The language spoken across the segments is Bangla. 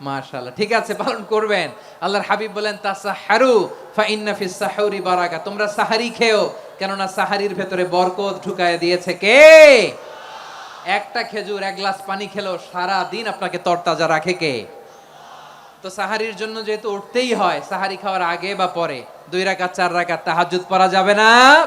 মাশাআল্লাহ। ঠিক আছে, পালন করবেন। আল্লাহর হাবিব বলেন, তাসাহারু ফা ইন্না ফিস সাহুরি বারাকা। তোমরা সাহারি খেও, কেননা সাহারির ভেতরে বরকত ঢুকায় দিয়েছে কে? একটা খেজুর, এক গ্লাস পানি খেলেও সারা দিন আপনাকে তরতাজা রাখে কে? তো সাহারির জন্য যেহেতু উঠতেই হয়, সাহারি খাওয়ার আগে বা পরে, দুই রাকাত, চার রাকাত তাহাজ্জুদ পড়া যাবে না।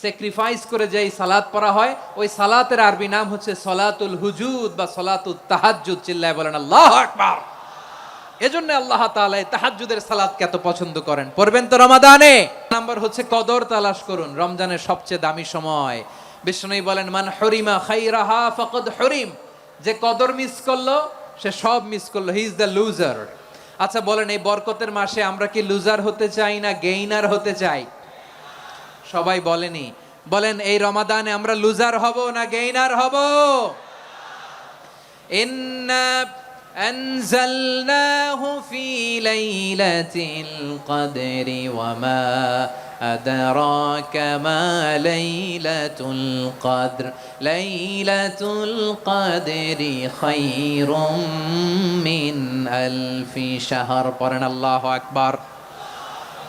স্যাক্রিফাইস করে যেই সালাত পড়া হয়, ওই সালাতের আরবি নাম হচ্ছে সলাতুল হুজুদ বা সলাতুল তাহাজ্জুদ, চিল্লায় বলেন, আল্লাহ আকবার! এজন্য আল্লাহ তাআলা তাহাজ্জুদের সালাতকে এত পছন্দ করেন। পড়বেন তো রমাদানে? নাম্বার হচ্ছে কদর তালাশ করুন, রমজানের সবচেয়ে দামি সময়। বিষ্ণুই বলেন, মান হরিমা খাইরাহা ফাকাদ হরিম। যে কদর মিস করল, সে সব মিস করল, হি ইজ দ্য লুজার। আচ্ছা বলেন, এই বরকতের মাসে আমরা কি লুজার হতে চাই না গেইনার হতে চাই? সবাই বলেনি বলেন এই রমাদানে আমরা লুজার হব না গেইনার হব ইন্না أنزلناه في ليلة القدر وما أدراك ما ليلة القدر ليلة القدر خير من ألف شهر قرن الله أكبر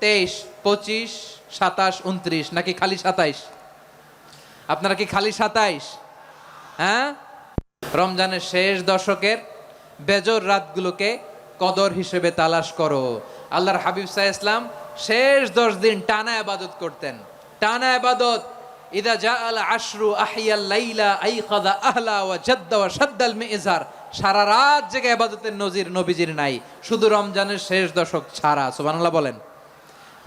তেইশ, পঁচিশ, সাতাশ, উনত্রিশ, নাকি খালি সাতাইশ? আপনারা কি খালি সাতাইশ? হ্যাঁ? রমজানের শেষ দশকের বেজর রাতগুলোকে কদর হিসেবে তালাশ করো। আল্লাহর হাবিব সাহ ইসলাম শেষ দশ দিন টানা আবাদত করতেন। টানা আবাদত, ইদা জা আল আশরু আহিয়াল লাইলা আইকাদা আহলা ওয়া জাদ্দা ওয়া শাদ্দাল মিজার। সারা রাত জেগে আবাদতের নজির নবীজির নাই। শুধু রমজানের শেষ দশক ছাড়া, সুবহানাল্লাহ বলেন।